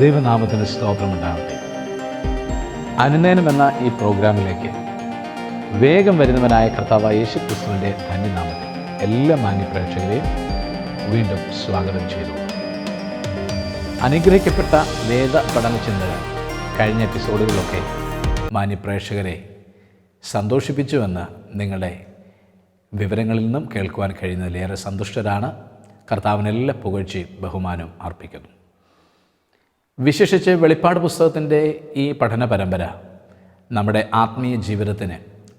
ദൈവനാമത്തിന് സ്തോത്രമുണ്ടാവട്ടെ അനുനയനം എന്ന ഈ പ്രോഗ്രാമിലേക്ക് വേഗം വരുന്നവനായ കർത്താവ് യേശു ക്രിസ്തുവിന്റെ ധന്യനാമത്തിൽ എല്ലാ മാന്യപ്രേക്ഷകരെയും വീണ്ടും സ്വാഗതം ചെയ്തു. അനുഗ്രഹിക്കപ്പെട്ട വേദ പഠന ചിന്തകൾ കഴിഞ്ഞ എപ്പിസോഡുകളിലൊക്കെ മാന്യപ്രേക്ഷകരെ സന്തോഷിപ്പിച്ചുവെന്ന് നിങ്ങളുടെ വിവരങ്ങളിൽ നിന്നും കേൾക്കുവാൻ കഴിയുന്നതിലേറെ സന്തുഷ്ടരാണ്. കർത്താവിനെല്ലാം പുകഴ്ചയും ബഹുമാനവും അർപ്പിക്കുന്നു. വിശേഷിച്ച് വെളിപ്പാട് പുസ്തകത്തിന്റെ ഈ പഠന പരമ്പര നമ്മുടെ ആത്മീയ ജീവിതത്തിന്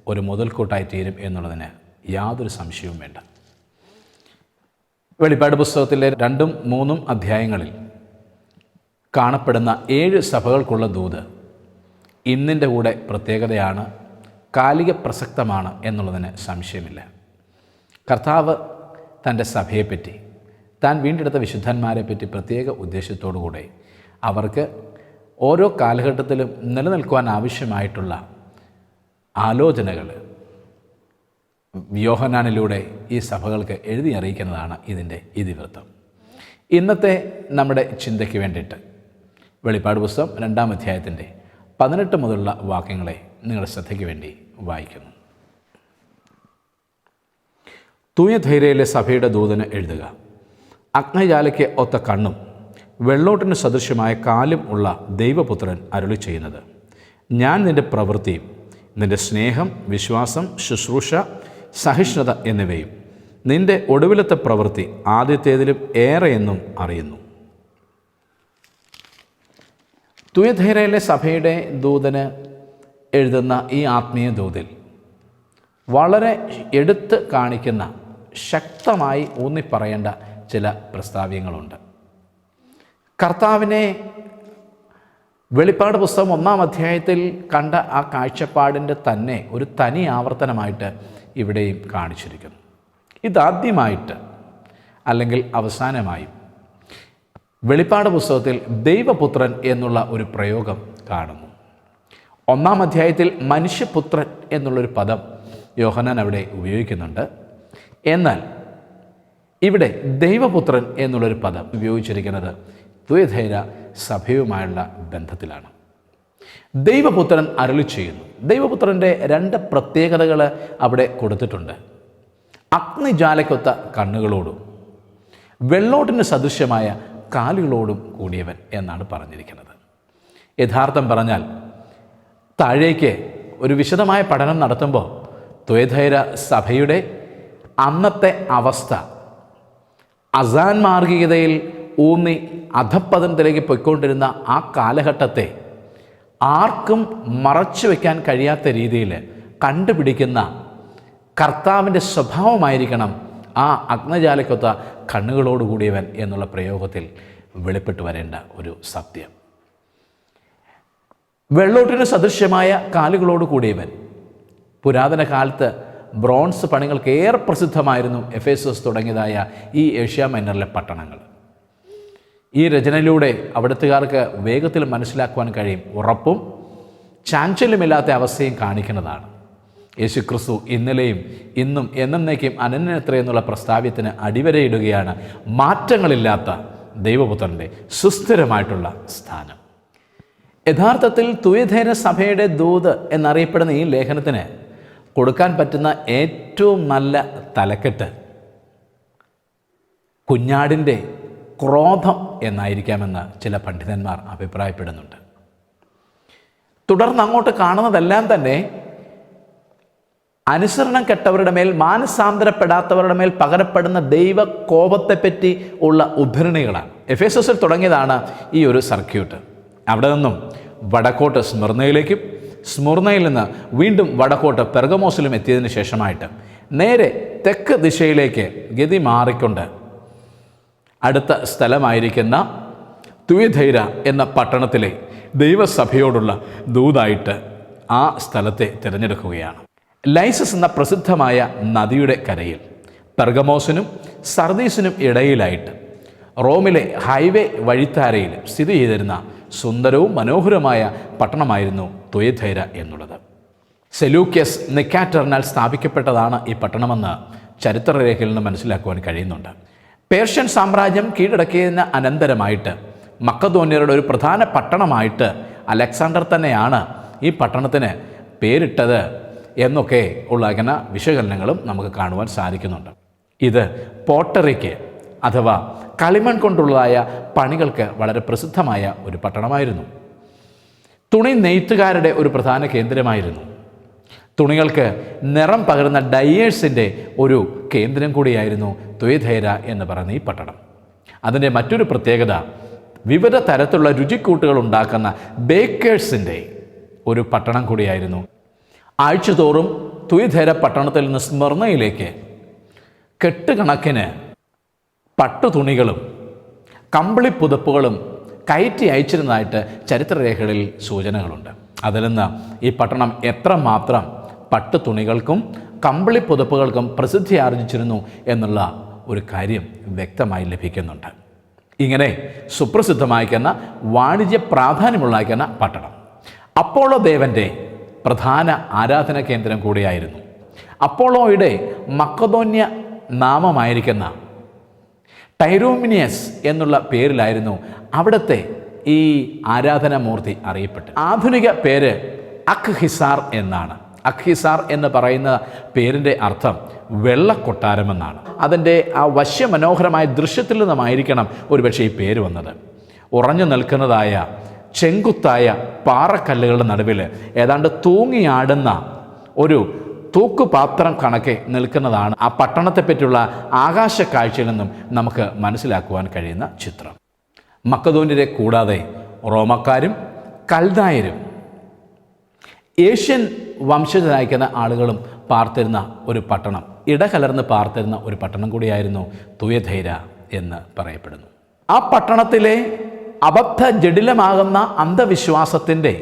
ഒരു മുതൽക്കൂട്ടായി തീരും എന്നുള്ളതിന് യാതൊരു സംശയവും വേണ്ട. വെളിപ്പാട് പുസ്തകത്തിലെ രണ്ടും മൂന്നും അധ്യായങ്ങളിൽ കാണപ്പെടുന്ന ഏഴ് സഭകൾക്കുള്ള ദൂത് ഇന്നിന്റെ കൂടെ പ്രത്യേകതയാണ് കാലിക പ്രസക്തമാണ് എന്നുള്ളതിന് സംശയമില്ല. കർത്താവ് തന്റെ സഭയെപ്പറ്റി താൻ വീണ്ടെടുത്ത വിശുദ്ധന്മാരെ പറ്റി പ്രത്യേക ഉദ്ദേശത്തോടുകൂടെ അവർക്ക് ഓരോ കാലഘട്ടത്തിലും നിലനിൽക്കുവാൻ ആവശ്യമായിട്ടുള്ള ആലോചനകൾ യോഹനാനിലൂടെ ഈ സഭകൾക്ക് എഴുതി അറിയിക്കുന്നതാണ് ഇതിന്റെ ഇതിവൃത്തം. ഇന്നത്തെ നമ്മുടെ ചിന്തയ്ക്ക് വേണ്ടിയിട്ട് വെളിപ്പാട് പുസ്തകം രണ്ടാം അധ്യായത്തിന്റെ പതിനെട്ട് മുതലുള്ള വാക്യങ്ങളെ നിങ്ങളുടെ ശ്രദ്ധയ്ക്ക് വേണ്ടി വായിക്കുന്നു. തൂയധൈര്യയിലെ സഭയുടെ ദൂതന് എഴുതുക അഗ്നജാലയ്ക്ക് ഒത്ത കണ്ണും വെള്ളോട്ടിന് സദൃശ്യമായ കാലും ഉള്ള ദൈവപുത്രൻ അരുളി ചെയ്യുന്നത്. ഞാൻ നിന്റെ പ്രവൃത്തിയും നിന്റെ സ്നേഹം വിശ്വാസം ശുശ്രൂഷ സഹിഷ്ണുത എന്നിവയും നിന്റെ ഒടുവിലത്തെ പ്രവൃത്തി ആദ്യത്തേതിലും ഏറെയെന്നും അറിയുന്നു. തുയധൈരയിലെ സഭയുടെ ദൂതന് എഴുതുന്ന ഈ ആത്മീയ ദൂതിൽ വളരെ എടുത്ത് കാണിക്കുന്ന ശക്തമായി ഊന്നിപ്പറയേണ്ട ചില പ്രസ്താവ്യങ്ങളുണ്ട്. കർത്താവിനെ വെളിപ്പാട് പുസ്തകം ഒന്നാം അധ്യായത്തിൽ കണ്ട ആ കാഴ്ചപ്പാടിന്റെ തന്നെ ഒരു തനി ആവർത്തനമായിട്ട് ഇവിടെയും കാണിച്ചിരിക്കുന്നു. ഇതാദ്യമായിട്ട് അല്ലെങ്കിൽ അവസാനമായും വെളിപ്പാട് പുസ്തകത്തിൽ ദൈവപുത്രൻ എന്നുള്ള ഒരു പ്രയോഗം കാണുന്നു. ഒന്നാം അധ്യായത്തിൽ മനുഷ്യപുത്രൻ എന്നുള്ളൊരു പദം യോഹനാൻ അവിടെ ഉപയോഗിക്കുന്നുണ്ട്. എന്നാൽ ഇവിടെ ദൈവപുത്രൻ എന്നുള്ളൊരു പദം ഉപയോഗിച്ചിരിക്കുന്നത് ദ്വൈധൈര സഭയുമായുള്ള ബന്ധത്തിലാണ്. ദൈവപുത്രൻ അരുളി ചെയ്യുന്നു. ദൈവപുത്രന്റെ രണ്ട് പ്രത്യേകതകൾ അവിടെ കൊടുത്തിട്ടുണ്ട്. അഗ്നിജാലക്കൊത്ത കണ്ണുകളോടും വെള്ളോട്ടിന് സദൃശ്യമായ കാലുകളോടും കൂടിയവൻ എന്നാണ് പറഞ്ഞിരിക്കുന്നത്. യഥാർത്ഥം പറഞ്ഞാൽ താഴേക്ക് ഒരു വിശദമായ പഠനം നടത്തുമ്പോൾ ദ്വൈധൈര സഭയുടെ അന്നത്തെ അവസ്ഥ അസാൻ മാർഗികതയിൽ ഊന്നി അധപ്പതനത്തിലേക്ക് പോയിക്കൊണ്ടിരുന്ന ആ കാലഘട്ടത്തെ ആർക്കും മറച്ചു വയ്ക്കാൻ കഴിയാത്ത രീതിയിൽ കണ്ടുപിടിക്കുന്ന കർത്താവിന്റെ സ്വഭാവമായിരിക്കണം ആ അഗ്നജാലക്കൊത്ത കണ്ണുകളോടുകൂടിയവൻ എന്നുള്ള പ്രയോഗത്തിൽ വെളിപ്പെട്ടു വരേണ്ട ഒരു സത്യം. വെള്ളോട്ടിന് സദൃശ്യമായ കാലുകളോട് കൂടിയവൻ. പുരാതന കാലത്ത് ബ്രോൺസ് പണികൾക്ക് ഏറെ പ്രസിദ്ധമായിരുന്നു എഫേസസ് തുടങ്ങിയതായ ഈ ഏഷ്യ മൈനറിലെ പട്ടണങ്ങൾ. ഈ രചനയിലൂടെ അവിടുത്തുകാർക്ക് വേഗത്തിൽ മനസ്സിലാക്കുവാൻ കഴിയും. ഉറപ്പും ചാഞ്ചല്യമില്ലാത്ത അവസ്ഥയും കാണിക്കുന്നതാണ്. യേശുക്രിസ്തു ഇന്നലെയും ഇന്നും എന്നേക്കും അനന്യത്ര എന്നുള്ള പ്രസ്താവ്യത്തിന് അടിവരയിടുകയാണ് മാറ്റങ്ങളില്ലാത്ത ദൈവപുത്രന്റെ സുസ്ഥിരമായിട്ടുള്ള സ്ഥാനം. യഥാർത്ഥത്തിൽ തുയധേന സഭയുടെ ദൂത് എന്നറിയപ്പെടുന്ന ഈ ലേഖനത്തിന് കൊടുക്കാൻ പറ്റുന്ന ഏറ്റവും നല്ല തലക്കെട്ട് കുഞ്ഞാടിന്റെ ക്രോധം എന്നായിരിക്കാമെന്ന് ചില പണ്ഡിതന്മാർ അഭിപ്രായപ്പെടുന്നുണ്ട്. തുടർന്ന് അങ്ങോട്ട് കാണുന്നതെല്ലാം തന്നെ അനുസരണം കെട്ടവരുടെ മേൽ മാനസാന്തരപ്പെടാത്തവരുടെ മേൽ പകരപ്പെടുന്ന ദൈവ കോപത്തെപ്പറ്റി ഉള്ള ഉദ്ധരണികളാണ്. എഫ് എസ് എസിൽ തുടങ്ങിയതാണ് ഈ ഒരു സർക്യൂട്ട്. അവിടെ നിന്നും വടക്കോട്ട് സ്മൃണയിലേക്കും സ്മിർണയിൽ നിന്ന് വീണ്ടും വടക്കോട്ട് പെർഗമോസിലും എത്തിയതിന് ശേഷമായിട്ട് നേരെ തെക്ക് ദിശയിലേക്ക് ഗതി മാറിക്കൊണ്ട് അടുത്ത സ്ഥലമായിരിക്കുന്ന തുയധൈര എന്ന പട്ടണത്തിലെ ദൈവസഭയോടുള്ള ദൂതായിട്ട് ആ സ്ഥലത്തെ തിരഞ്ഞെടുക്കുകയാണ്. ലൈസസ് എന്ന പ്രസിദ്ധമായ നദിയുടെ കരയിൽ പെർഗമോസിനും സർദീസിനും ഇടയിലായിട്ട് റോമിലെ ഹൈവേ വഴിത്താരയിൽ സ്ഥിതി ചെയ്തിരുന്ന സുന്ദരവും മനോഹരമായ പട്ടണമായിരുന്നു തുയധൈര എന്നുള്ളത്. സെലൂക്യസ് നിക്കാറ്ററിനാൽ സ്ഥാപിക്കപ്പെട്ടതാണ് ഈ പട്ടണമെന്ന് ചരിത്രരേഖയിൽ നിന്ന് മനസ്സിലാക്കുവാൻ കഴിയുന്നുണ്ട്. പേർഷ്യൻ സാമ്രാജ്യം കീഴടക്കിയതിന് അനന്തരമായിട്ട് മക്കധോന്യരുടെ ഒരു പ്രധാന പട്ടണമായിട്ട് അലക്സാണ്ടർ തന്നെയാണ് ഈ പട്ടണത്തിന് പേരിട്ടത് എന്നൊക്കെ ഉള്ള ഇങ്ങനെ വിശകലനങ്ങളും നമുക്ക് കാണുവാൻ സാധിക്കുന്നുണ്ട്. ഇത് പോട്ടറിക്ക് അഥവാ കളിമൺ കൊണ്ടുള്ളതായ പണികൾക്ക് വളരെ പ്രസിദ്ധമായ ഒരു പട്ടണമായിരുന്നു. തുണി നെയ്ത്തുകാരുടെ ഒരു പ്രധാന കേന്ദ്രമായിരുന്നു. തുണികൾക്ക് നിറം പകരുന്ന ഡയേഴ്സിന്റെ ഒരു കേന്ദ്രം കൂടിയായിരുന്നു ത്വേധേര എന്ന് പറയുന്ന ഈ പട്ടണം. അതിന്റെ മറ്റൊരു പ്രത്യേകത വിവിധ തരത്തിലുള്ള രുചിക്കൂട്ടുകൾ ഉണ്ടാക്കുന്ന ബേക്കേഴ്സിന്റെ ഒരു പട്ടണം കൂടിയായിരുന്നു. ആഴ്ചതോറും തുയിധേര പട്ടണത്തിൽ നിന്ന് സ്മരണയിലേക്ക് കെട്ടുകണക്കിന് പട്ടുതുണികളും കമ്പിളി പുതപ്പുകളും കയറ്റി അയച്ചിരുന്നതായിട്ട് ചരിത്രരേഖകളിൽ സൂചനകളുണ്ട്. അതിൽ നിന്ന് ഈ പട്ടണം എത്രമാത്രം പട്ടുതുണികൾക്കും കമ്പിളി പുതപ്പുകൾക്കും പ്രസിദ്ധി ആർജിച്ചിരുന്നു എന്നുള്ള ഒരു കാര്യം വ്യക്തമായി ലഭിക്കുന്നുണ്ട്. ഇങ്ങനെ സുപ്രസിദ്ധമായിരിക്കുന്ന വാണിജ്യ പ്രാധാന്യമുള്ളായിരിക്കുന്ന പട്ടണം. അപ്പോളോ ദേവന്റെ പ്രധാന ആരാധന കേന്ദ്രം കൂടിയായിരുന്നു. അപ്പോളോയുടെ മക്കതോന്യ നാമമായിരിക്കുന്ന ടൈറോമിനിയസ് എന്നുള്ള പേരിലായിരുന്നു അവിടുത്തെ ഈ ആരാധനാമൂർത്തി അറിയപ്പെട്ടു ആധുനിക പേര് അഖ്ഹിസാർ എന്നാണ്. അഖ്ഹിസാർ എന്ന് പറയുന്ന പേരിന്റെ അർത്ഥം വെള്ളക്കൊട്ടാരമെന്നാണ്. അതിന്റെ ആ വശ്യമനോഹരമായ ദൃശ്യത്തിൽ നിന്നുമായിരിക്കണം ഒരുപക്ഷെ ഈ പേര് വന്നത്. ഉറഞ്ഞു നിൽക്കുന്നതായ ചെങ്കുത്തായ പാറക്കല്ലുകളുടെ നടുവിൽ ഏതാണ്ട് തൂങ്ങിയാടുന്ന ഒരു തൂക്കുപാത്രം കണക്കെ നിൽക്കുന്നതാണ് ആ പട്ടണത്തെ പറ്റിയുള്ള ആകാശ കാഴ്ചയിൽ നിന്നും നമുക്ക് മനസ്സിലാക്കുവാൻ കഴിയുന്ന ചിത്രം. മക്കതോന്യരെ കൂടാതെ റോമക്കാരും കൽദായരും ഏഷ്യൻ വംശജരായിരിക്കുന്ന ആളുകളും പാർത്തിരുന്ന ഒരു പട്ടണം ഇടകലർന്ന് പാർത്തിരുന്ന ഒരു പട്ടണം കൂടിയായിരുന്നു തുയധൈര എന്ന് പറയപ്പെടുന്നു. ആ പട്ടണത്തിലെ അബദ്ധ ജഡിലമാകുന്ന അന്ധവിശ്വാസത്തിന്റെ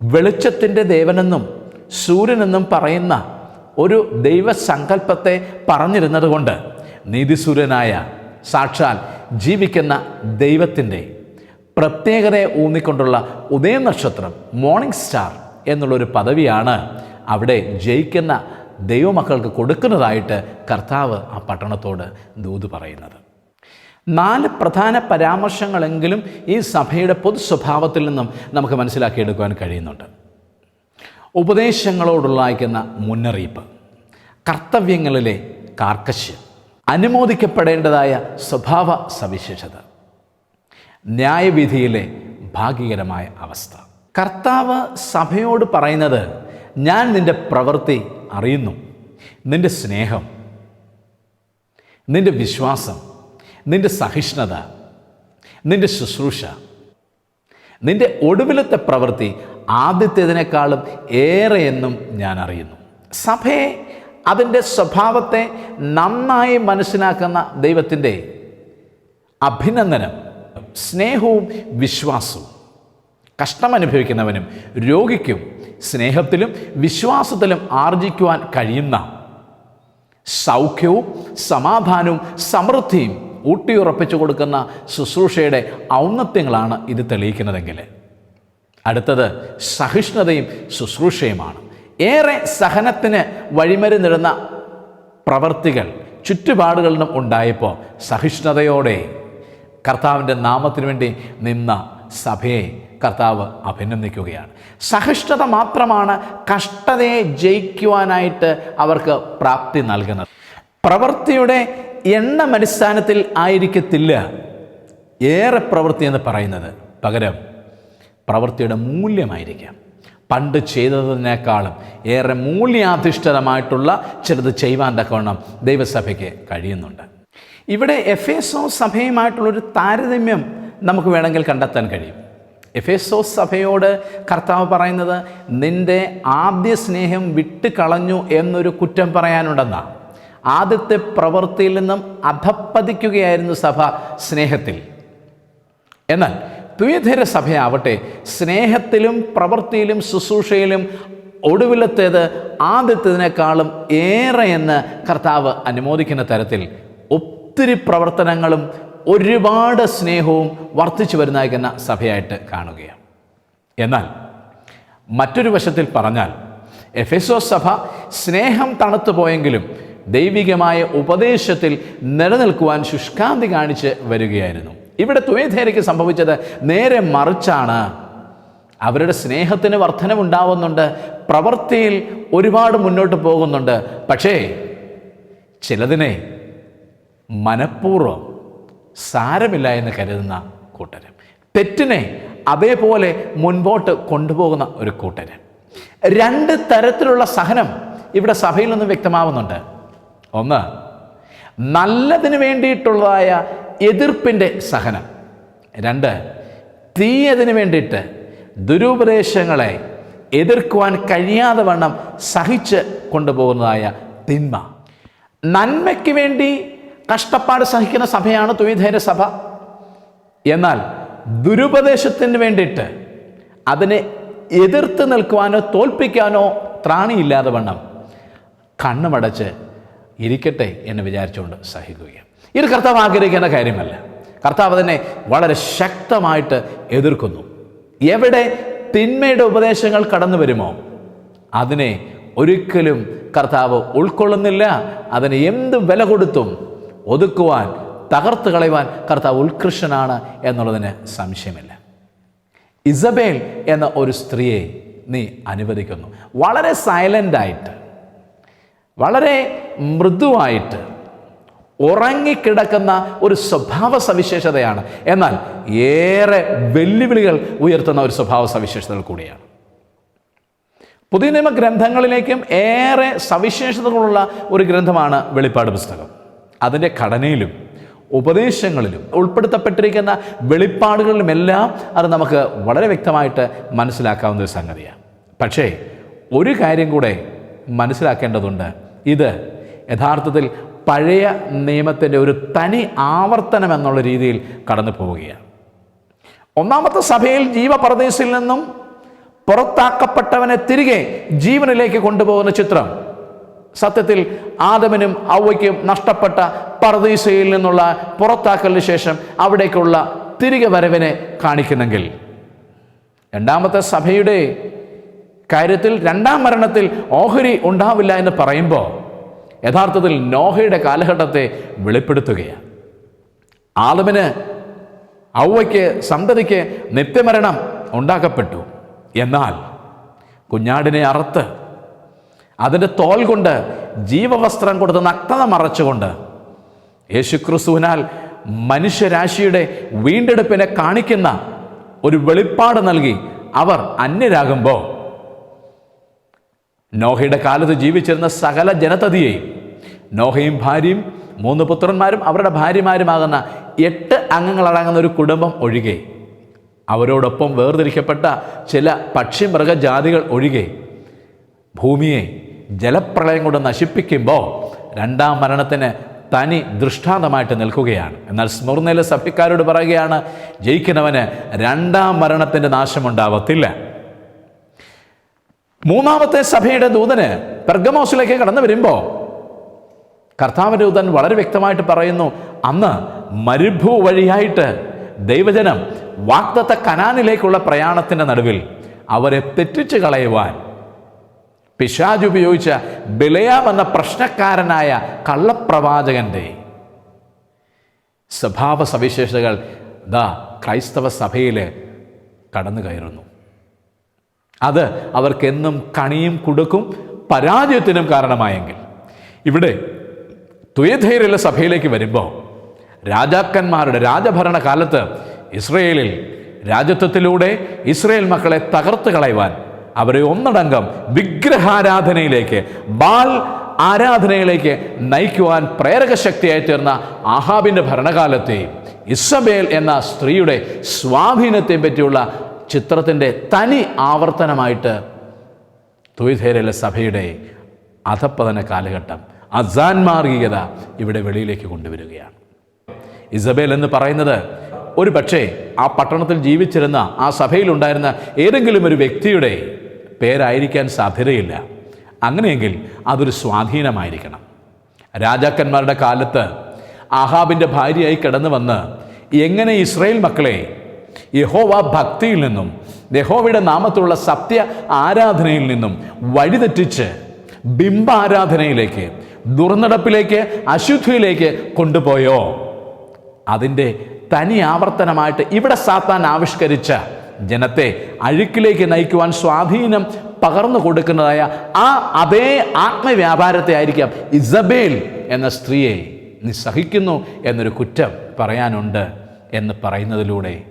വെളിച്ചത്തിന്റെ ദേവനെന്നും സൂര്യനെന്നും പറയുന്ന ഒരു ദൈവസങ്കല്പത്തെ പറഞ്ഞിരുന്നതുകൊണ്ട് നീതിസൂര്യനായ സാക്ഷാൽ ജീവിക്കുന്ന ദൈവത്തിന്റെ പ്രത്യേകതയെ ഊന്നിക്കൊണ്ടുള്ള ഉദയനക്ഷത്രം മോർണിംഗ് സ്റ്റാർ എന്നുള്ളൊരു പദവിയാണ് അവിടെ ജയിക്കുന്ന ദൈവമക്കൾക്ക് കൊടുക്കുന്നതായിട്ട് കർത്താവ് ആ പട്ടണത്തോട് ദൂത് പറയുന്നത്. നാല് പ്രധാന പരാമർശങ്ങളെങ്കിലും ഈ സഭയുടെ പൊതു സ്വഭാവത്തിൽ നിന്നും നമുക്ക് മനസ്സിലാക്കിയെടുക്കുവാൻ കഴിയുന്നുണ്ട്. ഉപദേശങ്ങളോടുള്ള അയക്കുന്ന മുന്നറിയിപ്പ് കർത്തവ്യങ്ങളിലെ കാർക്കശ്യം അനുമോദിക്കപ്പെടേണ്ടതായ സ്വഭാവ സവിശേഷത ന്യായവിധിയിലെ ഭാഗ്യകരമായ അവസ്ഥ. കർത്താവ് സഭയോട് പറയുന്നത് ഞാൻ നിന്റെ പ്രവൃത്തി അറിയുന്നു. നിന്റെ സ്നേഹം നിന്റെ വിശ്വാസം നിന്റെ സഹിഷ്ണുത നിന്റെ ശുശ്രൂഷ നിന്റെ ഒടുവിലത്തെ പ്രവൃത്തി ആദ്യത്തേതിനേക്കാളും ഏറെയെന്നും ഞാൻ അറിയുന്നു. സഭയെ അതിന്റെ സ്വഭാവത്തെ നന്നായി മനസ്സിലാക്കുന്ന ദൈവത്തിന്റെ അഭിനന്ദനം സ്നേഹവും വിശ്വാസവും. കഷ്ടമനുഭവിക്കുന്നവനും രോഗിക്കും സ്നേഹത്തിലും വിശ്വാസത്തിലും ആർജിക്കുവാൻ കഴിയുന്ന സൗഖ്യവും സമാധാനവും സമൃദ്ധിയും ഊട്ടിയുറപ്പിച്ചു കൊടുക്കുന്ന ശുശ്രൂഷയുടെ ഔന്നത്യങ്ങളാണ് ഇത് തെളിയിക്കുന്നതെങ്കിൽ. അടുത്തത് സഹിഷ്ണുതയും ശുശ്രൂഷയുമാണ്. ഏറെ സഹനത്തിന് വഴിമരുന്നിടുന്ന പ്രവർത്തികൾ ചുറ്റുപാടുകളിലും ഉണ്ടായപ്പോൾ സഹിഷ്ണുതയോടെ കർത്താവിന്റെ നാമത്തിനു വേണ്ടി നിന്ന സഭയെ കർത്താവ് അഭിനന്ദിക്കുകയാണ്. സഹിഷ്ണുത മാത്രമാണ് കഷ്ടതയെ ജയിക്കുവാനായിട്ട് അവർക്ക് പ്രാപ്തി നൽകുന്നത്. പ്രവൃത്തിയുടെ എണ്ണമടിസ്ഥാനത്തിൽ ആയിരിക്കത്തില്ല ഏറെ പ്രവൃത്തി എന്ന് പറയുന്നത്. പകരം പ്രവൃത്തിയുടെ മൂല്യമായിരിക്കാം. പണ്ട് ചെയ്തതിനേക്കാളും ഏറെ മൂല്യാധിഷ്ഠിതമായിട്ടുള്ള ചിലത് ചെയ്യുവാൻ തക്കവണ്ണം ദൈവസഭയ്ക്ക് കഴിയുന്നുണ്ട്. ഇവിടെ എഫ് എസ് ഒ സഭയുമായിട്ടുള്ളൊരു താരതമ്യം നമുക്ക് വേണമെങ്കിൽ കണ്ടെത്താൻ കഴിയും. എഫ് എസ് ഒ സഭയോട് കർത്താവ് പറയുന്നത് നിന്റെ ആദ്യ സ്നേഹം വിട്ട് കളഞ്ഞു എന്നൊരു കുറ്റം പറയാനുണ്ടെന്നാണ് ആദ്യത്തെ പ്രവൃത്തിയിൽ നിന്നും അധപ്പതിക്കുകയായിരുന്നു സഭ സ്നേഹത്തിൽ. എന്നാൽ ദ്വിധര സഭയാവട്ടെ സ്നേഹത്തിലും പ്രവൃത്തിയിലും ശുശ്രൂഷയിലും ഒടുവിലത്തേത് ആദ്യത്തേതിനേക്കാളും ഏറെ എന്ന് കർത്താവ് അനുമോദിക്കുന്ന തരത്തിൽ ഒത്തിരി പ്രവർത്തനങ്ങളും ഒരുപാട് സ്നേഹവും വർദ്ധിച്ചു വരുന്നതായിരിക്കുന്ന സഭയായിട്ട് കാണുകയാണ്. എന്നാൽ മറ്റൊരു വശത്തിൽ പറഞ്ഞാൽ എഫെസോ സഭ സ്നേഹം തണുത്തു പോയെങ്കിലും ദൈവികമായ ഉപദേശത്തിൽ നിലനിൽക്കുവാൻ ശുഷ്കാന്തി കാണിച്ച് വരികയായിരുന്നു. ഇവിടെ തുവേധേരയ്ക്ക് സംഭവിച്ചത് നേരെ മറിച്ചാണ്. അവരുടെ സ്നേഹത്തിന് വർധനമുണ്ടാവുന്നുണ്ട് പ്രവൃത്തിയിൽ ഒരുപാട് മുന്നോട്ട് പോകുന്നുണ്ട്. പക്ഷേ ചിലതിനെ മനഃപൂർവം സാരമില്ല എന്ന് കരുതുന്ന കൂട്ടരും. തെറ്റിനെ അതേപോലെ മുൻപോട്ട് കൊണ്ടുപോകുന്ന ഒരു കൂട്ടര്. രണ്ട് തരത്തിലുള്ള സഹനം ഇവിടെ സഭയിൽ നിന്ന് വ്യക്തമാവുന്നുണ്ട്. ഒന്ന് നല്ലതിന് വേണ്ടിയിട്ടുള്ളതായ എതിർപ്പിന്റെ സഹനം. രണ്ട് തീയതിന് വേണ്ടിയിട്ട് ദുരുപദേശങ്ങളെ എതിർക്കുവാൻ കഴിയാതെ വണ്ണം സഹിച്ച് കൊണ്ടുപോകുന്നതായ തിന്മ. നന്മയ്ക്ക് വേണ്ടി കഷ്ടപ്പാട് സഹിക്കുന്ന സഭയാണ് തുയിധൈര്യ സഭ. എന്നാൽ ദുരുപദേശത്തിന് വേണ്ടിയിട്ട് അതിനെ എതിർത്ത് നിൽക്കുവാനോ തോൽപ്പിക്കാനോ ത്രാണിയില്ലാതെ വണ്ണം കണ്ണുമടച്ച് ഇരിക്കട്ടെ എന്ന് വിചാരിച്ചുകൊണ്ട് സഹിക്കുകയാണ്. ഇത് കർത്താവ് ആഗ്രഹിക്കേണ്ട കാര്യമല്ല. കർത്താവ് അതിനെ വളരെ ശക്തമായിട്ട് എതിർക്കുന്നു. എവിടെ തിന്മയുടെ ഉപദേശങ്ങൾ കടന്നു വരുമോ? അതിനെ ഒരിക്കലും കർത്താവ് ഉൾക്കൊള്ളുന്നില്ല. അതിനെ എന്ത് വില കൊടുത്തും ഒതുക്കുവാൻ തകർത്ത് കളയുവാൻ കർത്താവ് ഉത്കൃഷ്ടനാണ് എന്നുള്ളതിന് സംശയമില്ല. ഇസബേൽ എന്ന ഒരു സ്ത്രീയെ നീ അനുവദിക്കുന്നു. വളരെ സൈലന്റായിട്ട് വളരെ മൃദുവായിട്ട് ഉറങ്ങിക്കിടക്കുന്ന ഒരു സ്വഭാവ സവിശേഷതയാണ് എന്നാൽ ഏറെ വെല്ലുവിളികൾ ഉയർത്തുന്ന ഒരു സ്വഭാവ സവിശേഷതകൾ കൂടിയാണ്. പുതിയ നിയമ ഗ്രന്ഥങ്ങളിലേക്കും ഏറെ സവിശേഷതകളുള്ള ഒരു ഗ്രന്ഥമാണ് വെളിപ്പാട് പുസ്തകം. അതിന്റെ ഘടനയിലും ഉപദേശങ്ങളിലും ഉൾപ്പെടുത്തപ്പെട്ടിരിക്കുന്ന വെളിപ്പാടുകളിലുമെല്ലാം അത് നമുക്ക് വളരെ വ്യക്തമായിട്ട് മനസ്സിലാക്കാവുന്ന ഒരു സംഗതിയാണ്. പക്ഷേ ഒരു കാര്യം കൂടെ മനസ്സിലാക്കേണ്ടതുണ്ട്. ഇത് യഥാർത്ഥത്തിൽ പഴയ നിയമത്തിന്റെ ഒരു തനി ആവർത്തനം എന്നുള്ള രീതിയിൽ കടന്നു പോവുകയാണ്. ഒന്നാമത്തെ സഭയിൽ ജീവപ്രദേശിൽ നിന്നും പുറത്താക്കപ്പെട്ടവനെ തിരികെ ജീവനിലേക്ക് കൊണ്ടുപോകുന്ന ചിത്രം സത്യത്തിൽ ആദമനും ഔവയ്ക്കും നഷ്ടപ്പെട്ട പർദീസയിൽ നിന്നുള്ള പുറത്താക്കലിന് ശേഷം അവിടേക്കുള്ള തിരികെ വരവിനെ കാണിക്കുന്നെങ്കിൽ. രണ്ടാമത്തെ സഭയുടെ കാര്യത്തിൽ രണ്ടാം മരണത്തിൽ ഓഹരി ഉണ്ടാവില്ല എന്ന് പറയുമ്പോൾ യഥാർത്ഥത്തിൽ നോഹയുടെ കാലഘട്ടത്തെ വെളിപ്പെടുത്തുകയാണ്. ആദമിന് ഔവയ്ക്ക് സന്തതിക്ക് നിത്യമരണം ഉണ്ടാക്കപ്പെട്ടു. എന്നാൽ കുഞ്ഞാടിനെ അറുത്ത് അതിന്റെ തോൽ കൊണ്ട് ജീവവസ്ത്രം കൊടുത്ത് നഗ്നത മറച്ചുകൊണ്ട് യേശുക്രിസ്തുവിനാൽ മനുഷ്യരാശിയുടെ വീണ്ടെടുപ്പിനെ കാണിക്കുന്ന ഒരു വെളിപ്പാട് നൽകി അവർ അന്യരാകുമ്പോൾ നോഹയുടെ കാലത്ത് ജീവിച്ചിരുന്ന സകല ജനതതിയെയും നോഹയും ഭാര്യയും മൂന്ന് പുത്രന്മാരും അവരുടെ ഭാര്യമാരുമാകുന്ന എട്ട് അംഗങ്ങളടങ്ങുന്ന ഒരു കുടുംബം ഒഴികെ അവരോടൊപ്പം വേർതിരിക്കപ്പെട്ട ചില പക്ഷിമൃഗജാതികൾ ഒഴികെ ഭൂമിയെ ജലപ്രളയം കൊണ്ട് നശിപ്പിക്കുമ്പോൾ രണ്ടാം മരണത്തിന് തനി ദൃഷ്ടാന്തമായിട്ട് നിൽക്കുകയാണ്. എന്നാൽ സ്മൃർണയിലെ സഭ്യക്കാരോട് പറയുകയാണ് ജയിക്കുന്നവന് രണ്ടാം മരണത്തിന്റെ നാശമുണ്ടാവത്തില്ല. മൂന്നാമത്തെ സഭയുടെ ദൂതന് പെർഗമോസിലേക്ക് കടന്നു വരുമ്പോൾ കർത്താവിന്റെ ദൂതൻ വളരെ വ്യക്തമായിട്ട് പറയുന്നു അന്ന് മരുഭൂ വഴിയായിട്ട് ദൈവജനം വാക്തത്തെ കനാനിലേക്കുള്ള പ്രയാണത്തിന്റെ നടുവിൽ അവരെ തെറ്റിച്ച് കളയുവാൻ പിശാജ് ഉപയോഗിച്ച ബിലയാം എന്ന പ്രശ്നക്കാരനായ കള്ളപ്രവാചകന്റെ സ്വഭാവ സവിശേഷതകൾ ദാ ക്രൈസ്തവ സഭയിൽ കടന്നു കയറുന്നു. അത് അവർക്കെന്നും കണിയും കുടുക്കും പരാജയത്തിനും കാരണമായെങ്കിൽ. ഇവിടെ തുയധൈര്യുള്ള സഭയിലേക്ക് വരുമ്പോൾ രാജാക്കന്മാരുടെ രാജഭരണ കാലത്ത് ഇസ്രയേലിൽ രാജത്വത്തിലൂടെ ഇസ്രയേൽ മക്കളെ തകർത്ത് കളയുവാൻ അവരെ ഒന്നടങ്കം വിഗ്രഹാരാധനയിലേക്ക് ബാൽ ആരാധനയിലേക്ക് നയിക്കുവാൻ പ്രേരക ശക്തിയായി തീർന്ന ആഹാബിന്റെ ഭരണകാലത്തെയും ഇസബേൽ എന്ന സ്ത്രീയുടെ സ്വാധീനത്തെ പറ്റിയുള്ള ചിത്രത്തിന്റെ തനി ആവർത്തനമായിട്ട് തുയിധേരയിലെ സഭയുടെ അധപ്പതന കാലഘട്ടം അസാൻമാർഗികത ഇവിടെ വെളിയിലേക്ക് കൊണ്ടുവരികയാണ്. ഇസബേൽ എന്ന് പറയുന്നത് ഒരു പക്ഷേ ആ പട്ടണത്തിൽ ജീവിച്ചിരുന്ന ആ സഭയിലുണ്ടായിരുന്ന ഏതെങ്കിലും ഒരു വ്യക്തിയുടെ പേരായിരിക്കാൻ സാധ്യതയില്ല. അങ്ങനെയെങ്കിൽ അതൊരു സ്വാധീനമായിരിക്കണം. രാജാക്കന്മാരുടെ കാലത്ത് ആഹാബിന്റെ ഭാര്യയായി കടന്നു വന്ന് എങ്ങനെ ഇസ്രയേൽ മക്കളെ യഹോവ ഭക്തിയിൽ നിന്നും യഹോവയുടെ നാമത്തിലുള്ള സത്യ ആരാധനയിൽ നിന്നും വഴിതെറ്റിച്ച് ബിംബ ആരാധനയിലേക്ക് ദുർനടപ്പിലേക്ക് അശുദ്ധിയിലേക്ക് കൊണ്ടുപോയോ? അതിന്റെ തനി ആവർത്തനമായിട്ട് ഇവിടെ സാത്താൻ ആവിഷ്കരിച്ച ജനത്തെ അഴുക്കിലേക്ക് നയിക്കുവാൻ സ്വാധീനം പകർന്നു കൊടുക്കുന്നതായ ആ അതേ ആത്മവ്യാപാരത്തെ ആയിരിക്കാം ഇസബേൽ എന്ന സ്ത്രീയെ നിസ്സഹിക്കുന്നു എന്നൊരു കുറ്റം പറയാനുണ്ട് എന്ന് പറയുന്നതിലൂടെ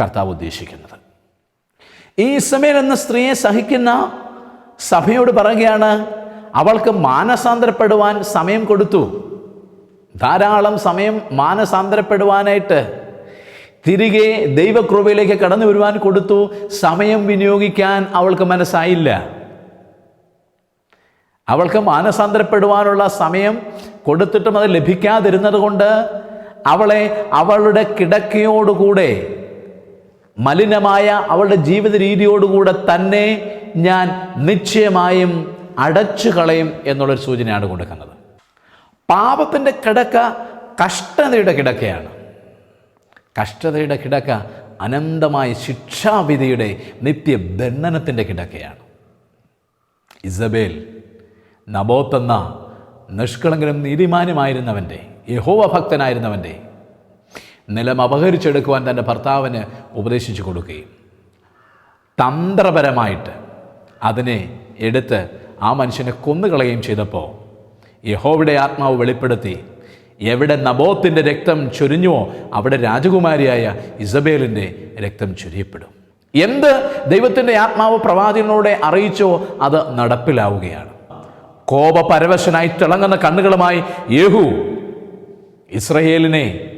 കർത്താവ് ഉദ്ദേശിക്കുന്നത്. ഈ ഇസബേൽ എന്ന സ്ത്രീയെ സഹിക്കുന്ന സഭയോട് പറയുകയാണ് അവൾക്ക് മാനസാന്തരപ്പെടുവാൻ സമയം കൊടുത്തു. ധാരാളം സമയം മാനസാന്തരപ്പെടുവാനായിട്ട് തിരികെ ദൈവകൃപയിലേക്ക് കടന്നു വരുവാൻ കൊടുത്തു. സമയം വിനിയോഗിക്കാൻ അവൾക്ക് മനസ്സായില്ല. അവൾക്ക് മാനസാന്തരപ്പെടുവാനുള്ള സമയം കൊടുത്തിട്ടും അത് ലഭിക്കാതിരുന്നത് കൊണ്ട് അവളെ അവളുടെ കിടക്കയോടുകൂടെ മലിനമായ അവളുടെ ജീവിത രീതിയോടുകൂടെ തന്നെ ഞാൻ നിശ്ചയമായും അടച്ചു കളയും എന്നുള്ളൊരു സൂചനയാണ് കൊടുക്കുന്നത് പാപത്തിന്റെ കിടക്ക കഷ്ടതയുടെ കിടക്കയാണ്. കഷ്ടതയുടെ കിടക്ക അനന്തമായ ശിക്ഷാവിധിയുടെ നിത്യദണ്ഡനത്തിന്റെ കിടക്കയാണ്. ഇസബേൽ നബോത്തെന്ന നിഷ്കളങ്കനും നീതിമാനുമായിരുന്നവന്റെ യഹോവ ഭക്തനായിരുന്നവന്റെ നിലം അപഹരിച്ചെടുക്കുവാൻ തന്റെ ഭർത്താവിന് ഉപദേശിച്ചു കൊടുക്കുകയും തന്ത്രപരമായിട്ട് അതിനെ എടുത്ത് ആ മനുഷ്യനെ കൊന്നുകളയുകയും ചെയ്തപ്പോൾ യഹോവിടെ ആത്മാവ് വെളിപ്പെടുത്തി എവിടെ നബോത്തിന്റെ രക്തം ചൊരിഞ്ഞുവോ അവിടെ രാജകുമാരിയായ ഇസബേലിന്റെ രക്തം ചൊരിയപ്പെടും. എന്ത് ദൈവത്തിന്റെ ആത്മാവ് പ്രവാചകനോടെ അറിയിച്ചോ അത് നടപ്പിലാവുകയാണ്. കോപപരവശനായി തിളങ്ങുന്ന കണ്ണുകളുമായി യേഹു ഇസ്രയേലിനെ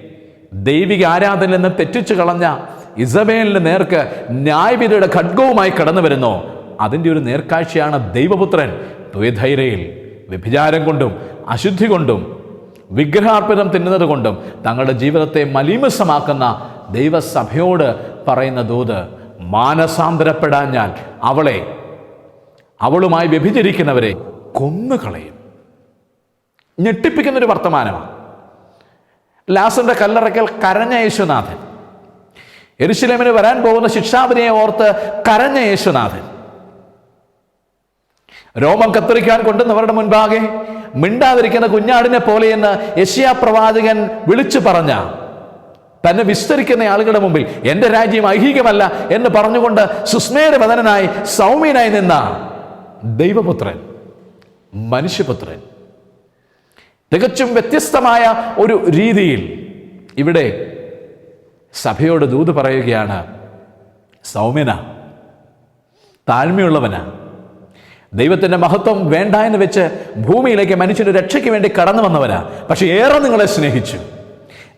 ദൈവിക ആരാധന നിന്ന് തെറ്റിച്ചു കളഞ്ഞ ഇസബേലിന് നേർക്ക് ന്യായവിധിയുടെ ഖഡ്ഗവുമായി കടന്നു വരുന്നു. അതിന്റെ ഒരു നേർക്കാഴ്ചയാണ് ദൈവപുത്രൻ ദ്വൈധൈരയിൽ വ്യഭിചാരം കൊണ്ടും അശുദ്ധി കൊണ്ടും വിഗ്രഹാർപ്പിതം തിന്നുന്നത് കൊണ്ടും തങ്ങളുടെ ജീവിതത്തെ മലീമസമാക്കുന്ന ദൈവസഭയോട് പറയുന്ന ദൂത് മാനസാന്തരപ്പെടാഞ്ഞാൽ അവളെ അവളുമായി വ്യഭിചരിക്കുന്നവരെ കൊന്നുകളയും. ഞെട്ടിപ്പിക്കുന്നൊരു വർത്തമാനമാണ്. ലാസന്റെ കല്ലറയ്ക്കൽ കരഞ്ഞ യേശുനാഥൻ. എരുശിലേമിന് വരാൻ പോകുന്ന ശിക്ഷാപനിയെ ഓർത്ത് കരഞ്ഞ യേശുനാഥൻ. രോമം കത്തിരിക്കാൻ കൊണ്ടുവന്നവരുടെ മുൻപാകെ മിണ്ടാതിരിക്കുന്ന കുഞ്ഞാടിനെ പോലെയെന്ന് യശ്യാ പ്രവാചകൻ വിളിച്ചു പറഞ്ഞ തന്നെ വിസ്തരിക്കുന്ന ആളുകളുടെ മുമ്പിൽ എന്റെ രാജ്യം ഐഹികമല്ല എന്ന് പറഞ്ഞുകൊണ്ട് സുസ്മയുടെ വദനനായി സൗമ്യനായി നിന്ന ദൈവപുത്രൻ മനുഷ്യപുത്രൻ. തികച്ചും വ്യത്യസ്തമായ ഒരു രീതിയിൽ ഇവിടെ സഭയോട് ദൂത് പറയുകയാണ്. സൗമ്യന താഴ്മയുള്ളവന. ദൈവത്തിന്റെ മഹത്വം വേണ്ട എന്ന് വെച്ച് ഭൂമിയിലേക്ക് മനുഷ്യന്റെ രക്ഷയ്ക്ക് വേണ്ടി കടന്നു വന്നവനാ. പക്ഷെ ഏറെ നിങ്ങളെ സ്നേഹിച്ചു.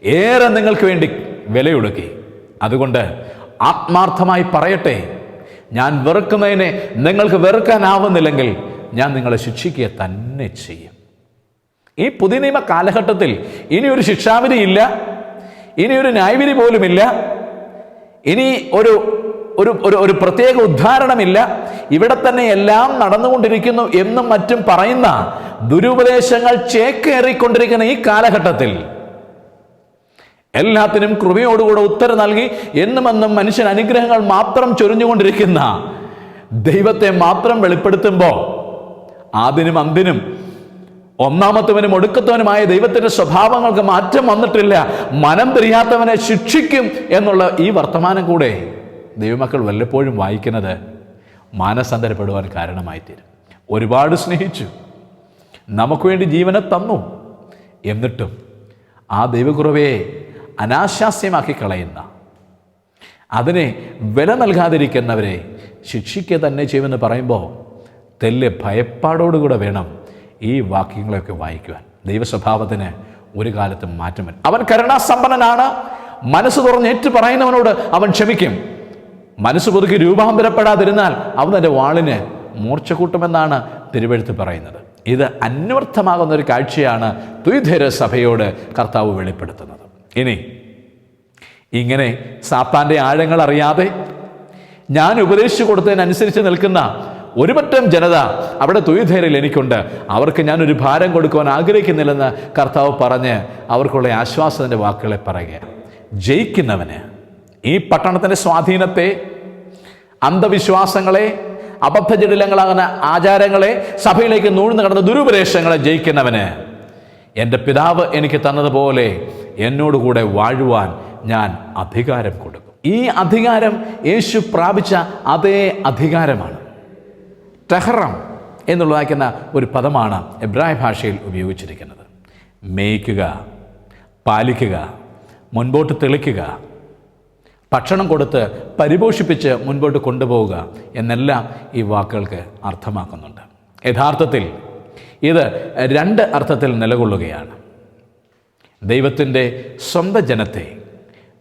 ഏറെ നിങ്ങൾക്ക് വേണ്ടി വിലയൊടുക്കി. അതുകൊണ്ട് ആത്മാർത്ഥമായി പറയട്ടെ. ഞാൻ വെറുക്കുന്നതിനെ നിങ്ങൾക്ക് വെറുക്കാനാവുന്നില്ലെങ്കിൽ ഞാൻ നിങ്ങളെ ശിക്ഷിക്കുക തന്നെ ചെയ്യും. ഈ പുതിയ നിയമ കാലഘട്ടത്തിൽ ഇനി ഒരു ശിക്ഷാവിധി ഇല്ല. ഇനി ഒരു ന്യായവിധി പോലുമില്ല. ഇനി ഒരു ഒരു ഒരു ഒരു പ്രത്യേക ഉദ്ധാരണമില്ല. ഇവിടെ തന്നെ എല്ലാം നടന്നുകൊണ്ടിരിക്കുന്നു എന്നും മറ്റും പറയുന്ന ദുരുപദേശങ്ങൾ ചേക്കേറിക്കൊണ്ടിരിക്കുന്ന ഈ കാലഘട്ടത്തിൽ. എല്ലാത്തിനും കൃപയോടുകൂടെ ഉത്തരം നൽകി എന്നുമെന്നും എന്നും മനുഷ്യൻ അനുഗ്രഹങ്ങൾ മാത്രം ചൊരിഞ്ഞുകൊണ്ടിരിക്കുന്ന ദൈവത്തെ മാത്രം വെളിപ്പെടുത്തുമ്പോൾ ആദിനും അന്തിനും ഒന്നാമത്തവനും ഒടുക്കത്തവനുമായ ദൈവത്തിന്റെ സ്വഭാവങ്ങൾക്ക് മാറ്റം വന്നിട്ടില്ല. മനം തിരിയാത്തവനെ ശിക്ഷിക്കും എന്നുള്ള ഈ വർത്തമാനം കൂടെ ദൈവമക്കൾ വല്ലപ്പോഴും വായിക്കുന്നത് മാനസാന്തരപ്പെടുവാൻ കാരണമായി തീരും ഒരുപാട് സ്നേഹിച്ചു. നമുക്ക് വേണ്ടി ജീവനെ തന്നു. എന്നിട്ടും ആ ദൈവകുറവയെ അനാശാസ്യമാക്കി കളയുന്ന അതിനെ വില നൽകാതിരിക്കുന്നവരെ ശിക്ഷിക്കുക തന്നെ ചെയ്യുമെന്ന് പറയുമ്പോൾ തെല്ല് ഭയപ്പാടോടുകൂടെ വേണം ഈ വാക്യങ്ങളൊക്കെ വായിക്കുവാൻ. ദൈവസ്വഭാവത്തിന് ഒരു കാലത്തും മാറ്റം വരും അവൻ കരുണാസമ്പന്നനാണ്. മനസ്സ് തുറന്ന് ഏറ്റു പറയുന്നവനോട് അവൻ ക്ഷമിക്കും. മനസ്സ് പുതുക്കി രൂപാന്തരപ്പെടാതിരുന്നാൽ അവൻ തന്റെ വാളിന് മൂർച്ച കൂട്ടുമെന്നാണ് തിരുവഴുത്ത് പറയുന്നത്. ഇത് അന്വർത്ഥമാകുന്ന ഒരു കാഴ്ചയാണ് തുയ്ധര സഭയോട് കർത്താവ് വെളിപ്പെടുത്തുന്നത്. ഇനി ഇങ്ങനെ സാത്താന്റെ ആഴങ്ങൾ അറിയാതെ ഞാൻ ഉപദേശിച്ചു കൊടുത്തതിനനുസരിച്ച് നിൽക്കുന്ന ഒരുപറ്റം ജനത അവിടെ തുയ്ധേരയിൽ എനിക്കുണ്ട്. അവർക്ക് ഞാനൊരു ഭാരം കൊടുക്കുവാൻ ആഗ്രഹിക്കുന്നില്ലെന്ന് കർത്താവ് പറഞ്ഞ് അവർക്കുള്ള ആശ്വാസത്തിന്റെ വാക്കുകളെ പറയുക ജയിക്കുന്നവന് ഈ പട്ടണത്തിന്റെ സ്വാധീനത്തെ അന്ധവിശ്വാസങ്ങളെ അബദ്ധജടിലങ്ങളാകുന്ന ആചാരങ്ങളെ സഭയിലേക്ക് നൂഴ്ന്നു കടന്ന ദുരുപദേശങ്ങളെ ജയിക്കുന്നവന് എന്റെ പിതാവ് എനിക്ക് തന്നതുപോലെ എന്നോടുകൂടെ വാഴുവാൻ ഞാൻ അധികാരം കൊടുക്കും. ഈ അധികാരം യേശു പ്രാപിച്ച അതേ അധികാരമാണ്. ടെഹറം എന്നുള്ളതാക്കുന്ന ഒരു പദമാണ് എബ്രായ ഭാഷയിൽ ഉപയോഗിച്ചിരിക്കുന്നത്. മേയ്ക്കുക പാലിക്കുക മുൻപോട്ട് തെളിക്കുക ഭക്ഷണം കൊടുത്ത് പരിപോഷിപ്പിച്ച് മുൻപോട്ട് കൊണ്ടുപോവുക എന്നെല്ലാം ഈ വാക്കുകൾക്ക് അർത്ഥമാക്കുന്നുണ്ട്. യഥാർത്ഥത്തിൽ ഇത് രണ്ട് അർത്ഥത്തിൽ നിലകൊള്ളുകയാണ്. ദൈവത്തിന്റെ സ്വന്തം ജനത്തെ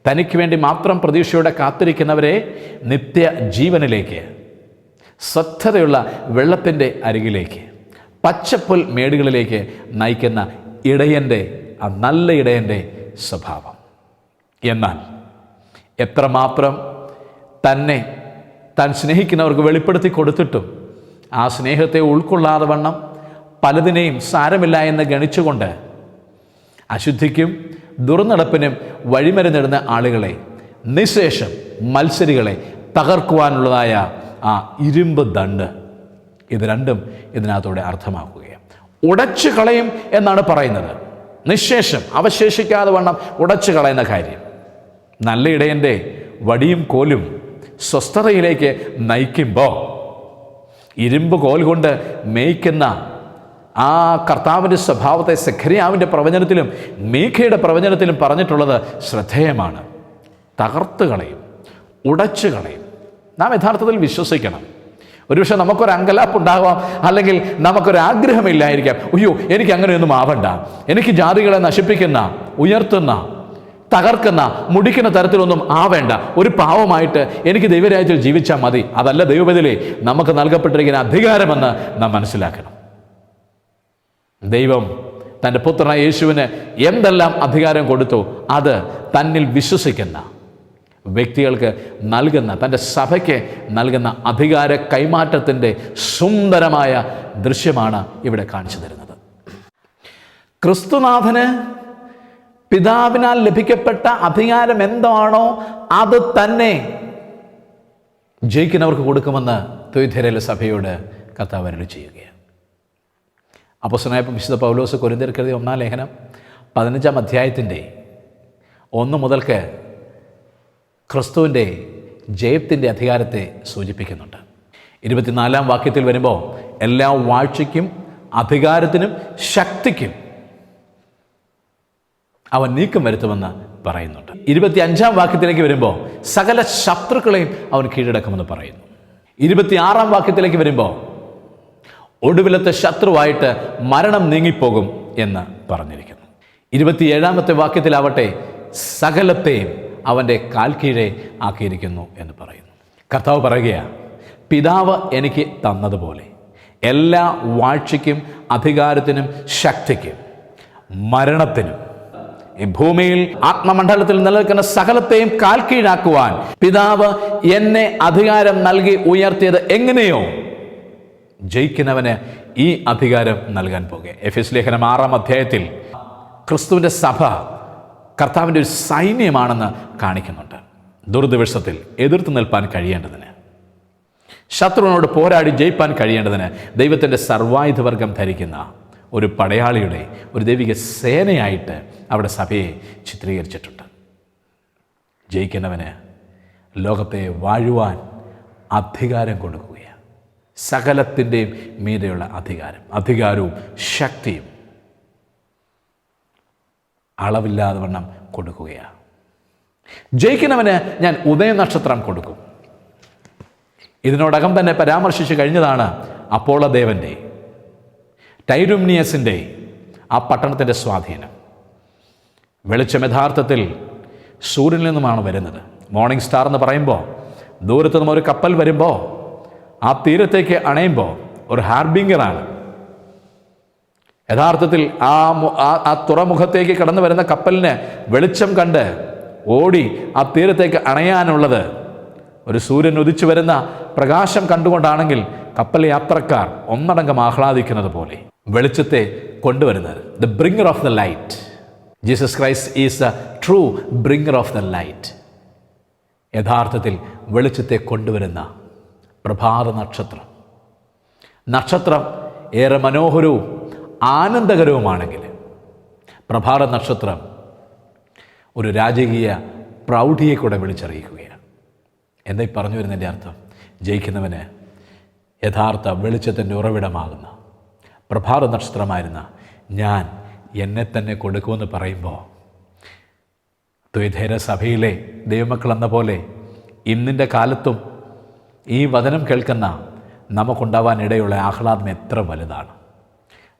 തനിക്ക് വേണ്ടി മാത്രം പ്രതീക്ഷയോടെ കാത്തിരിക്കുന്നവരെ നിത്യ ജീവനിലേക്ക് സ്വത്ഥതയുള്ള വെള്ളത്തിന്റെ അരികിലേക്ക് പച്ചപ്പുൽ മേടുകളിലേക്ക് നയിക്കുന്ന ഇടയന്റെ ആ നല്ല ഇടയന്റെ സ്വഭാവം. എന്നാൽ എത്രമാത്രം തന്നെ താൻ സ്നേഹിക്കുന്നവർക്ക് വെളിപ്പെടുത്തി കൊടുത്തിട്ടും ആ സ്നേഹത്തെ ഉൾക്കൊള്ളാതെ വണ്ണം പലതിനെയും സാരമില്ല എന്ന് ഗണിച്ചുകൊണ്ട് അശുദ്ധിക്കും ദുർനടപ്പിനും വഴിമരുന്നിടുന്ന ആളുകളെ നിശേഷം മത്സരികളെ തകർക്കുവാനുള്ളതായ ആ ഇരുമ്പ് ദണ്ട് ഇത് രണ്ടും ഇതിനകത്തൂടെ അർത്ഥമാക്കുകയാണ്. ഉടച്ചു കളയും എന്നാണ് പറയുന്നത്. നിശേഷം അവശേഷിക്കാതെ വണ്ണം ഉടച്ചു കളയുന്ന കാര്യം. നല്ല ഇടയന്റെ വടിയും കോലും സ്വസ്ഥതയിലേക്ക് നയിക്കുമ്പോൾ ഇരുമ്പ് കോൽ കൊണ്ട് മേയ്ക്കുന്ന ആ കർത്താവിന്റെ സ്വഭാവത്തെ സഖരിയാവിന്റെ പ്രവചനത്തിലും മീഖയുടെ പ്രവചനത്തിലും പറഞ്ഞിട്ടുള്ളത് ശ്രദ്ധേയമാണ്. തകർത്ത് കളയും ഉടച്ചു കളയും. നാം യഥാർത്ഥത്തിൽ വിശ്വസിക്കണം. ഒരുപക്ഷെ നമുക്കൊരു അങ്കലാപ്പുണ്ടാവാം അല്ലെങ്കിൽ നമുക്കൊരു ആഗ്രഹമില്ലായിരിക്കാം. അയ്യോ എനിക്ക് അങ്ങനെയൊന്നും ആവണ്ട. എനിക്ക് ജാതികളെ നശിപ്പിക്കുന്ന ഉയർത്തുന്ന തകർക്കുന്ന മുടിക്കുന്ന തരത്തിലൊന്നും ആവേണ്ട. ഒരു പാവമായിട്ട് എനിക്ക് ദൈവരാജ്യത്തിൽ ജീവിച്ചാൽ മതി. അതല്ല ദൈവബദിലെ നമുക്ക് നൽകപ്പെട്ടിരിക്കുന്ന അധികാരമെന്ന് നാം മനസ്സിലാക്കണം. ദൈവം തന്റെ പുത്രനായ യേശുവിന് എന്തെല്ലാം അധികാരം കൊടുത്തു? അത് തന്നിൽ വിശ്വസിക്കുന്ന വ്യക്തികൾക്ക് നൽകുന്ന തന്റെ സഭയ്ക്ക് നൽകുന്ന അധികാര കൈമാറ്റത്തിന്റെ സുന്ദരമായ ദൃശ്യമാണ് ഇവിടെ കാണിച്ചു തരുന്നത്. ക്രിസ്തുനാഥന് പിതാവിനാൽ ലഭിക്കപ്പെട്ട അധികാരം എന്താണോ അത് തന്നെ ജയിക്കുന്നവർക്ക് കൊടുക്കുമെന്ന് തൊയ്ധരയിലെ സഭയോട് കർത്താവ് ചെയ്യുകയാണ്. അപ്പസ്വനായ വിശുദ്ധ പൗലോസ് കൊരിന്തിർക്കെഴുതിയ ഒന്നാം ലേഖനം പതിനഞ്ചാം അധ്യായത്തിന്റെ ഒന്ന് മുതൽക്ക് ക്രിസ്തുവിന്റെ ജയത്തിന്റെ അധികാരത്തെ സൂചിപ്പിക്കുന്നുണ്ട്. ഇരുപത്തിനാലാം വാക്യത്തിൽ വരുമ്പോൾ എല്ലാ വാഴ്ചയ്ക്കും അധികാരത്തിനും ശക്തിക്കും അവൻ നീക്കം വരുത്തുമെന്ന് പറയുന്നുണ്ട്. ഇരുപത്തി അഞ്ചാം വാക്യത്തിലേക്ക് വരുമ്പോൾ സകല ശത്രുക്കളെയും അവൻ കീഴടക്കുമെന്ന് പറയുന്നു. ഇരുപത്തിയാറാം വാക്യത്തിലേക്ക് വരുമ്പോൾ ഒടുവിലത്തെ ശത്രുവായിട്ട് മരണം നീങ്ങിപ്പോകും എന്ന് പറഞ്ഞിരിക്കുന്നു. ഇരുപത്തിയേഴാമത്തെ വാക്യത്തിലാവട്ടെ സകലത്തെയും അവന്റെ കാൽ കീഴെ ആക്കിയിരിക്കുന്നു എന്ന് പറയുന്നു. കർത്താവ് പറയുകയാണ് പിതാവ് എനിക്ക് തന്നതുപോലെ എല്ലാ വാഴ്ചയ്ക്കും അധികാരത്തിനും ശക്തിക്കും മരണത്തിനും ഈ ഭൂമിയിൽ ആത്മമണ്ഡലത്തിൽ നിലനിൽക്കുന്ന സകലത്തെയും കാൽ കീഴാക്കുവാൻ പിതാവ് എന്നെ അധികാരം നൽകി ഉയർത്തിയത് എങ്ങനെയോ ജയിക്കുന്നവന് ഈ അധികാരം നൽകാൻ പോകുക. എഫ് എസ് ലേഖനം ആറാം അധ്യായത്തിൽ ക്രിസ്തുവിന്റെ സഭ കർത്താവിന്റെ ഒരു സൈന്യമാണെന്ന് കാണിക്കുന്നുണ്ട്. ദുർദിവസത്തിൽ എതിർത്ത് നിൽപ്പാൻ കഴിയേണ്ടതിന് ശത്രുവിനോട് പോരാടി ജയിപ്പാൻ കഴിയേണ്ടതിന് ദൈവത്തിന്റെ സർവായുധവർഗം ധരിക്കുന്ന ഒരു പടയാളിയുടെ ഒരു ദൈവിക സേനയായിട്ട് അവിടെ സഭയെ ചിത്രീകരിച്ചിട്ടുണ്ട്. ജയിക്കുന്നവന് ലോകത്തെ വാഴുവാൻ അധികാരം കൊടുക്കുകയാണ്. സകലത്തിന്റെയും മീതെയുള്ള അധികാരം അധികാരവും ശക്തിയും അളവില്ലാതെ വണ്ണം കൊടുക്കുകയാണ്. ജയിക്കുന്നവന് ഞാൻ ഉദയനക്ഷത്രം കൊടുക്കും. ഇതിനോടകം തന്നെ പരാമർശിച്ചു കഴിഞ്ഞതാണ് അപ്പോളദേവന്റെ ടൈരുംനിയസിന്റെ ആ പട്ടണത്തിന്റെ സ്വാധീനം. വെളിച്ചം യഥാർത്ഥത്തിൽ സൂര്യനിൽ നിന്നുമാണ് വരുന്നത്. മോർണിംഗ് സ്റ്റാർ എന്ന് പറയുമ്പോൾ ദൂരത്തു നിന്നും ഒരു കപ്പൽ വരുമ്പോൾ ആ തീരത്തേക്ക് അണയുമ്പോൾ ഒരു ഹാർബിംഗറാണ്. യഥാർത്ഥത്തിൽ ആ ആ- തുറമുഖത്തേക്ക് കടന്നു വരുന്ന കപ്പലിന് വെളിച്ചം കണ്ട് ഓടി ആ തീരത്തേക്ക് അണയാനുള്ളത് ഒരു സൂര്യൻ ഉദിച്ചു വരുന്ന പ്രകാശം കണ്ടുകൊണ്ടാണെങ്കിൽ കപ്പൽ യാത്രക്കാർ ഒന്നടങ്കം ആഹ്ലാദിക്കുന്നത് പോലെ വെളിച്ചത്തെ കൊണ്ടുവരുന്നത്. The bringer of the light Jesus Christ is a true bringer of the light യഥാർത്ഥത്തിൽ വെളിച്ചത്തെ കൊണ്ടുവരുന്ന പ്രഭാത നക്ഷത്രം. നക്ഷത്രം ഏറെ മനോഹരവും ആനന്ദകരവുമാണെങ്കിൽ പ്രഭാത നക്ഷത്രം ഒരു രാജകീയ പ്രൗഢിയെ കൂടെ വിളിച്ചറിയിക്കുകയാണ്. എന്തായി പറഞ്ഞു വരുന്നതിന്റെ അർത്ഥം ജയിക്കുന്നവന് യഥാർത്ഥ വെളിച്ചത്തിന്റെ ഉറവിടമാകുന്ന പ്രഭാത നക്ഷത്രമായിരുന്ന ഞാൻ എന്നെ തന്നെ കൊടുക്കുമെന്ന് പറയുമ്പോൾ ദ്വൈതേര സഭയിലെ ദൈവമക്കൾ എന്ന പോലെ ഇന്നിന്റെ കാലത്തും ഈ വചനം കേൾക്കുന്ന നമുക്കുണ്ടാവാൻ ഇടയുള്ള ആഹ്ലാദം എത്ര വലുതാണ്.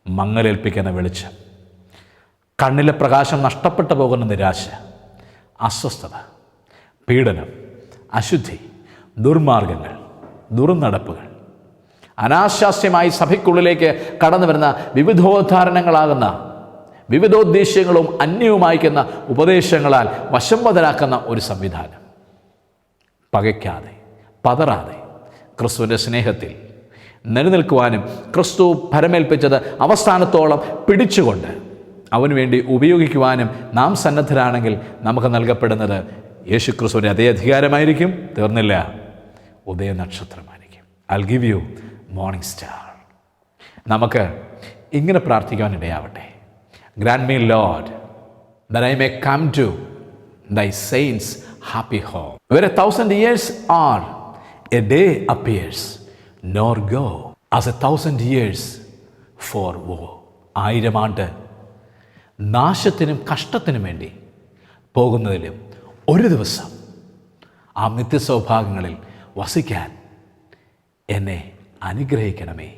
മങ്ങലേൽപ്പിക്കുന്ന വെളിച്ചം. കണ്ണിലെ പ്രകാശം നഷ്ടപ്പെട്ടു പോകുന്ന നിരാശ. അസ്വസ്ഥത. പീഡനം. അശുദ്ധി. ദുർമാർഗങ്ങൾ. ദുർനടപ്പുകൾ. അനാശാസ്യമായി സഭയ്ക്കുള്ളിലേക്ക് കടന്നു വരുന്ന വിവിധോദ്ധാരണങ്ങളാകുന്ന വിവിധോദ്ദേശ്യങ്ങളും അന്യവുമായിക്കുന്ന ഉപദേശങ്ങളാൽ വശംവതരാക്കുന്ന ഒരു സംവിധാനം. പകയ്ക്കാതെ പതറാതെ ക്രിസ്തുവിന്റെ സ്നേഹത്തിൽ നിലനിൽക്കുവാനും ക്രിസ്തു പരമേൽപ്പിച്ചത് അവസാനത്തോളം പിടിച്ചുകൊണ്ട് അവന് വേണ്ടി ഉപയോഗിക്കുവാനും നാം സന്നദ്ധരാണെങ്കിൽ നമുക്ക് നൽകപ്പെടുന്നത് യേശു ക്രിസ്തുവിന്റെ അതേ അധികാരമായിരിക്കും. തീർന്നില്ല. ഉദയ നക്ഷത്രമായിരിക്കും. I give you morning star നമുക്ക് ഇങ്ങനെ പ്രാർത്ഥിക്കുവാൻ ഇടയാവട്ടെ grant me, Lord, that I may come to thy saints' happy home. Where a thousand years are, a day appears, nor go as a thousand years for woe. ആയിരം ആണ്ട് നാശത്തിനും കഷ്ടത്തിനും വേണ്ടി പോകുന്നതിലും ഒരു ദിവസം ആ നിത്യസൗഭാഗ്യങ്ങളിൽ വസിക്കാൻ എന്നെ അനുഗ്രഹിക്കണമേ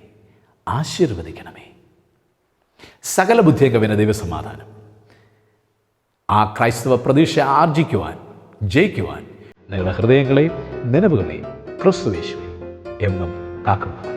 ആശീർവദിക്കണമേ സകല ബുദ്ധിയൊക്കെ ദൈവസമാധാനം ആ ക്രൈസ്തവ പ്രതീക്ഷ ആർജിക്കുവാൻ ജയിക്കുവാൻ നിങ്ങളുടെ ഹൃദയങ്ങളെയും നിലവുകളെയും ക്രിസ്തുവേശുവിൽ എന്നും കാക്കുന്നു